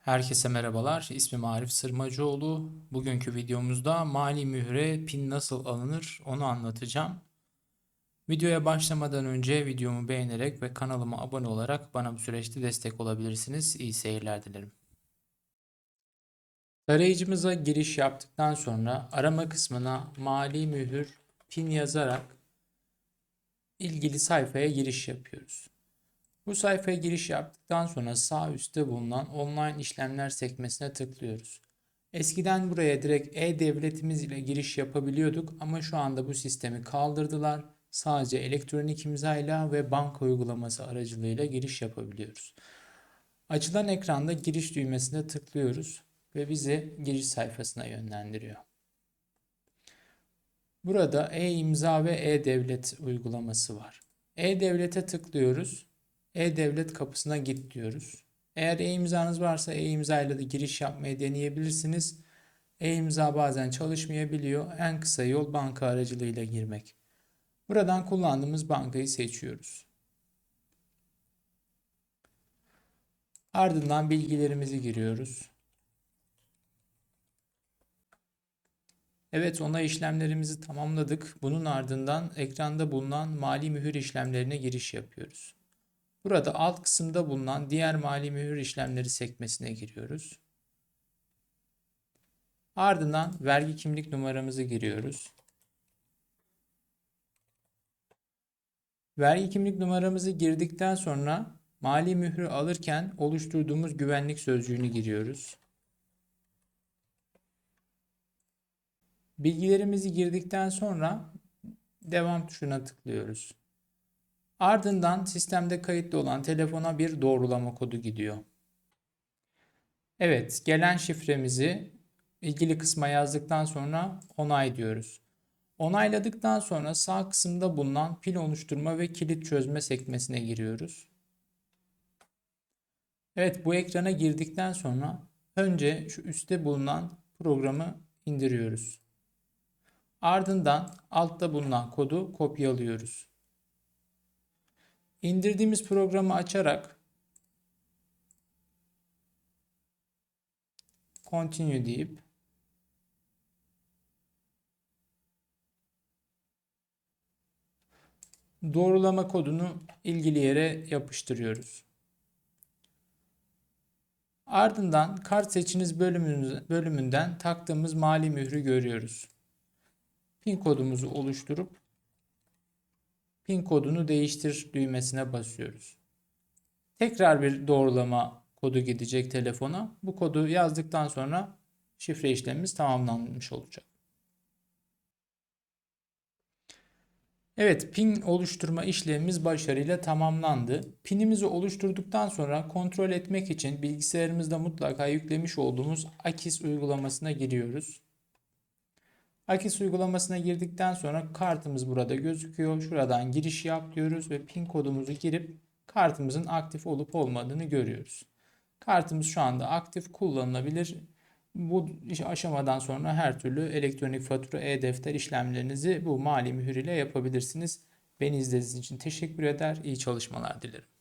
Herkese merhabalar. İsmim Arif Sırmacıoğlu. Bugünkü videomuzda mali mühre pin nasıl alınır onu anlatacağım. Videoya başlamadan önce videomu beğenerek ve kanalıma abone olarak bana bu süreçte destek olabilirsiniz. İyi seyirler dilerim. Tarayıcımıza giriş yaptıktan sonra arama kısmına mali mühür pin yazarak ilgili sayfaya giriş yapıyoruz. Bu sayfaya giriş yaptıktan sonra sağ üstte bulunan online işlemler sekmesine tıklıyoruz. Eskiden buraya direkt e-devletimiz ile giriş yapabiliyorduk ama şu anda bu sistemi kaldırdılar. Sadece elektronik imzayla ve banka uygulaması aracılığıyla giriş yapabiliyoruz. Açılan ekranda giriş düğmesine tıklıyoruz ve bizi giriş sayfasına yönlendiriyor. Burada e-imza ve e-devlet uygulaması var. E-devlete tıklıyoruz. E-Devlet kapısına git diyoruz. Eğer e-imzanız varsa e-imza ile giriş yapmayı deneyebilirsiniz. E-imza bazen çalışmayabiliyor. En kısa yol banka aracılığıyla girmek. Buradan kullandığımız bankayı seçiyoruz. Ardından bilgilerimizi giriyoruz. Evet onay işlemlerimizi tamamladık. Bunun ardından ekranda bulunan mali mühür işlemlerine giriş yapıyoruz. Burada alt kısımda bulunan diğer mali mühür işlemleri sekmesine giriyoruz. Ardından vergi kimlik numaramızı giriyoruz. Vergi kimlik numaramızı girdikten sonra mali mührü alırken oluşturduğumuz güvenlik sözcüğünü giriyoruz. Bilgilerimizi girdikten sonra devam tuşuna tıklıyoruz. Ardından sistemde kayıtlı olan telefona bir doğrulama kodu gidiyor. Evet, gelen şifremizi ilgili kısma yazdıktan sonra onay diyoruz. Onayladıktan sonra sağ kısımda bulunan pil oluşturma ve kilit çözme sekmesine giriyoruz. Evet, bu ekrana girdikten sonra önce şu üstte bulunan programı indiriyoruz. Ardından altta bulunan kodu kopyalıyoruz. İndirdiğimiz programı açarak continue deyip doğrulama kodunu ilgili yere yapıştırıyoruz. Ardından kart seçiniz bölümünden taktığımız mali mührü görüyoruz. Pin kodumuzu oluşturup pin kodunu değiştir düğmesine basıyoruz. Tekrar bir doğrulama kodu gidecek telefona. Bu kodu yazdıktan sonra şifre işlemimiz tamamlanmış olacak. Evet, pin oluşturma işlemimiz başarıyla tamamlandı. Pinimizi oluşturduktan sonra kontrol etmek için bilgisayarımızda mutlaka yüklemiş olduğumuz Akis uygulamasına giriyoruz. Akis uygulamasına girdikten sonra kartımız burada gözüküyor. Şuradan giriş yap diyoruz ve pin kodumuzu girip kartımızın aktif olup olmadığını görüyoruz. Kartımız şu anda aktif kullanılabilir. Bu aşamadan sonra her türlü elektronik fatura, e-defter işlemlerinizi bu mali mühür ile yapabilirsiniz. Beni izlediğiniz için teşekkür eder. İyi çalışmalar dilerim.